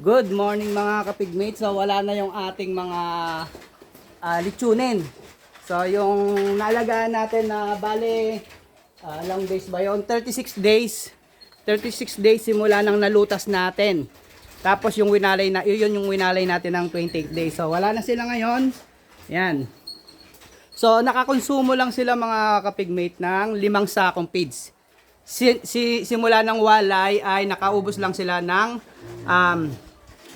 Good morning mga kapigmates. So wala na yung ating mga ah, litsunin. So yung naalagaan natin na bale ah, long days ba yun? 36 days. 36 days simula nang nalutas natin. Tapos yung winalay na yun yung winalay natin ng 28 days. So wala na sila ngayon. Yan. So nakakonsumo lang sila mga kapigmate ng limang sakong feeds. Si, si, simula ng walay ay nakaubos lang sila ng um,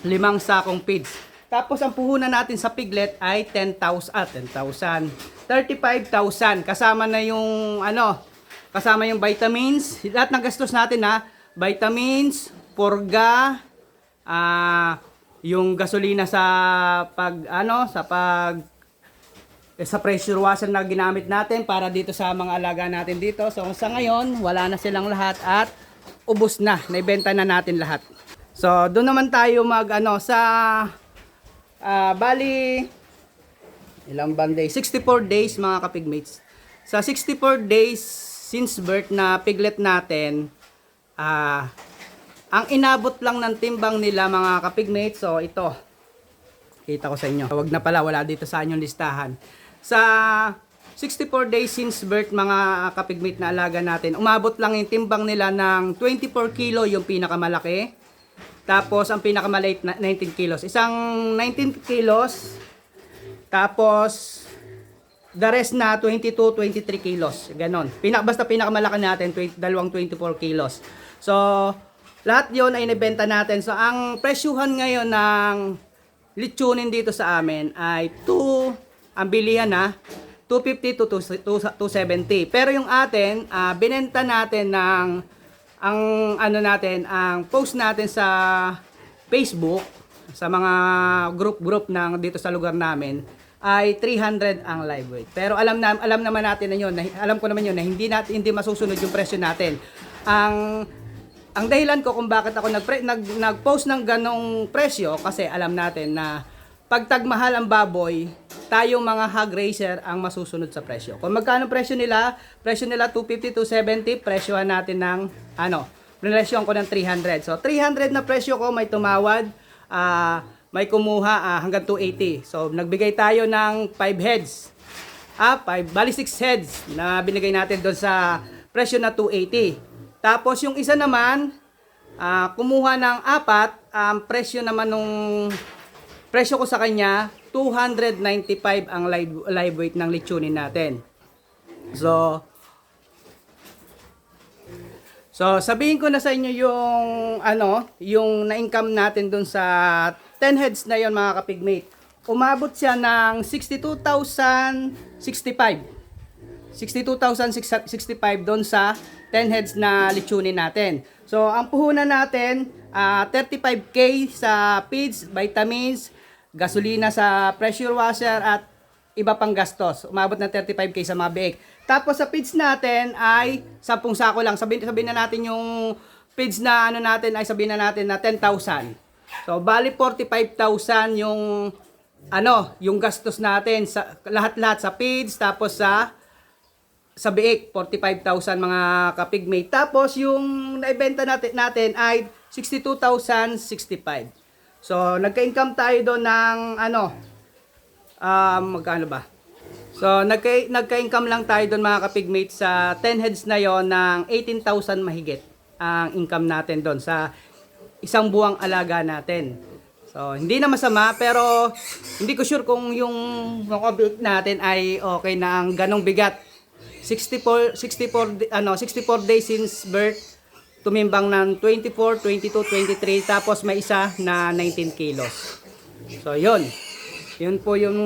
limang sakong feeds. Tapos ang puhunan natin sa piglet ay 10,000 at 10,000. 35,000 kasama na yung ano, kasama yung vitamins, lahat ng gastos natin ha, vitamins, purga, ah yung gasolina sa pag ano, sa pag eh, sa pressure washer na ginamit natin para dito sa mga alaga natin dito. So sa ngayon, wala na silang lahat at ubos na. Naibenta na natin lahat. So doon naman tayo mag ano sa ah, bali ilang bang days? 64 days mga kapigmates. Sa 64 days since birth na piglet natin, ah ang inabot lang ng timbang nila mga kapigmates, so ito, Kita ko sa inyo. Wag na pala, wala dito sa inyong listahan. Sa 64 days since birth, mga kapigmate na alaga natin, umabot lang yung timbang nila ng 24 kilo yung pinakamalaki. Tapos, ang pinakamaliit na 19 kilos. Isang 19 kilos. Tapos, the rest na 22, 23 kilos. Ganon. Pinak, basta pinakamalaki natin, 20, dalawang 24 kilos. So, lahat yon ay nabenta natin. So, ang presyuhan ngayon ng litsunin dito sa amin ay 2, ang bilihan na, 250 to 2 270. Pero yung atin, ah, binenta natin ng, ang ano natin, ang post natin sa Facebook, sa mga group-group ng dito sa lugar namin, ay 300 ang live weight. Pero alam na alam naman natin na 'yon, na, alam ko naman 'yon na hindi natin hindi masusunod yung presyo natin. Ang ang dahilan ko kung bakit ako nagpre, nag, nag-post ng ganong presyo kasi alam natin na pag tagmahal ang baboy, tayong mga hog racer ang masusunod sa presyo. Kung magkano presyo nila, presyo nila 250 to 70, presyohan natin ng ano, presyohan ko ng 300. So 300 na presyo ko may tumawad, ah, may kumuha ah, hanggang 280. So nagbigay tayo ng 5 heads. Ah, 5, bali 6 heads na binigay natin doon sa presyo na 280. Tapos yung isa naman, ah, kumuha ng apat, ang presyo naman nung presyo ko sa kanya, 295 ang live, live weight ng lechonin natin. So, So, sabihin ko na sa inyo yung ano, yung na-income natin dun sa 10 heads na yon mga kapigmate. Umabot siya ng 62,065. 62,065 doon sa 10 heads na lechonin natin. So, ang puhunan natin, ah, 35k sa feeds, vitamins, gasolina sa pressure washer at iba pang gastos. Umabot ng 35k sa mga biik. Tapos sa feeds natin ay 10 sako lang. Sabihin, sabihin na natin yung feeds na ano natin ay sabihin na natin na 10,000. So, bali 45,000 yung ano, yung gastos natin sa lahat-lahat sa feeds tapos sa sa biik 45,000 mga kapigmate. Tapos yung naibenta natin natin ay 62,065. So nagka-income tayo doon ng ano um magkano ba? So nagka nagka-income lang tayo doon mga kapigmate sa 10 heads na yon ng 18,000 mahigit ang income natin doon sa isang buwang alaga natin. So, hindi na masama pero hindi ko sure kung yung biik natin ay okay na ang ganong bigat. 64 64 di- ano 64 days since birth tumimbang ng 24, 22, 23 tapos may isa na 19 kilos. So, yun. Yun po yung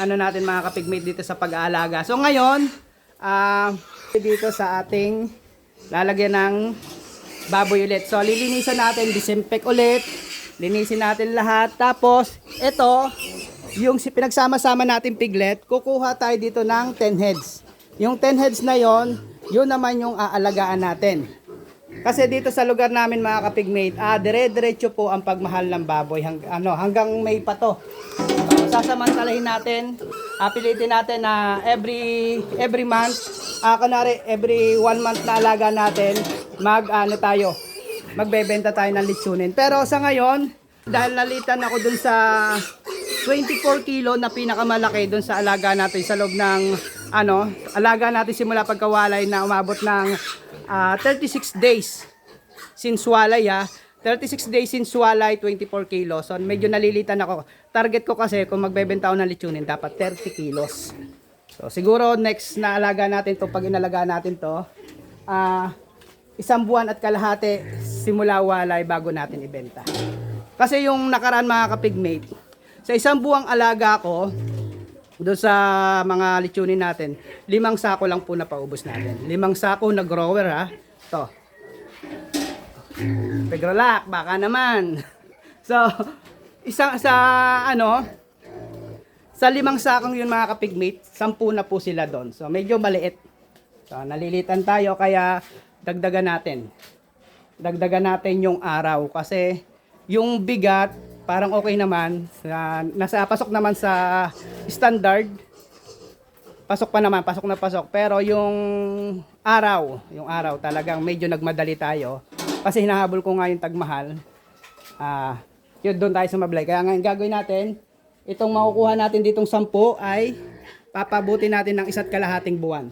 ano natin mga kapigmate dito sa pag-aalaga. So, ngayon, ah dito sa ating lalagyan ng baboy ulit. So, lilinisan natin, disinfect ulit. Linisin natin lahat. Tapos, ito, yung pinagsama-sama natin piglet, kukuha tayo dito ng 10 heads. Yung 10 heads na yon, yun naman yung aalagaan natin. Kasi dito sa lugar namin mga kapigmate, ah, dire-diretso po ang pagmahal ng baboy hang, ano, hanggang may pato. So, sasamantalahin natin, ah, pilitin natin na every every month, ah, kunwari every one month na alaga natin, mag ano tayo, magbebenta tayo ng litsunin. Pero sa ngayon, Dahil nalitan ako dun sa 24 kilo na pinakamalaki dun sa alaga natin sa loob ng ano, alaga natin simula pagkawalay na umabot ng ah, 36 days since walay ah. 36 days since walay, 24 kilos. So medyo nalilitan ako. Target ko kasi kung magbebenta ako ng lechonin, dapat 30 kilos. So siguro next na alaga natin to pag inalaga natin to, ah isang buwan at kalahati simula walay bago natin ibenta. Kasi yung nakaraan mga kapigmate, sa isang buwang alaga ko, doon sa mga lechonin natin, limang sako lang po na paubos natin. Limang sako na grower ha. To. Pegrolak, baka naman. So, isang sa ano, sa limang sakong yun mga kapigmate, sampu na po sila doon. So, medyo maliit. So, nalilitan tayo kaya dagdagan natin. Dagdagan natin yung araw kasi yung bigat parang okay naman. Sa, nasa pasok naman sa standard. Pasok pa naman, pasok na pasok. Pero yung araw, yung araw talagang medyo nagmadali tayo. Kasi hinahabol ko nga yung tagmahal. Ah, yun doon tayo sa mablay. Kaya ngayon gagawin natin, itong makukuha natin ditong 10 ay papabuti natin ng isa't kalahating buwan.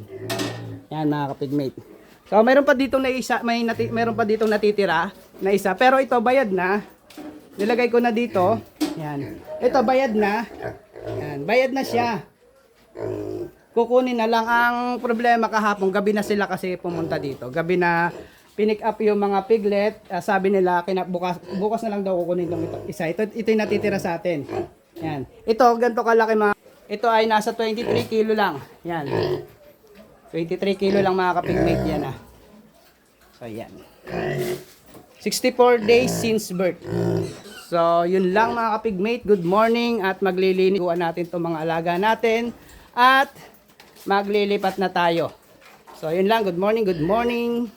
Yan mga kapigmate. So mayroon pa dito na isa, may nati, mayroon pa dito natitira na isa. Pero ito bayad na. Nilagay ko na dito. Yan. Ito bayad na. Yan, bayad na siya. Kukunin na lang ang problema kahapon, gabi na sila kasi pumunta dito. Gabi na pinick up yung mga piglet. Ah, sabi nila kina, bukas bukas na lang daw kukunin itong ito, isa. Ito ito yung natitira sa atin. Yan. Ito ganito kalaki mga ito ay nasa 23 kilo lang. Yan. 23 kilo lang mga kapigmate yan ah. So yan. 64 days since birth. So, yun lang mga kapigmate. Good morning at maglilinis natin itong mga alaga natin at maglilipat na tayo. So, yun lang. Good morning, good morning.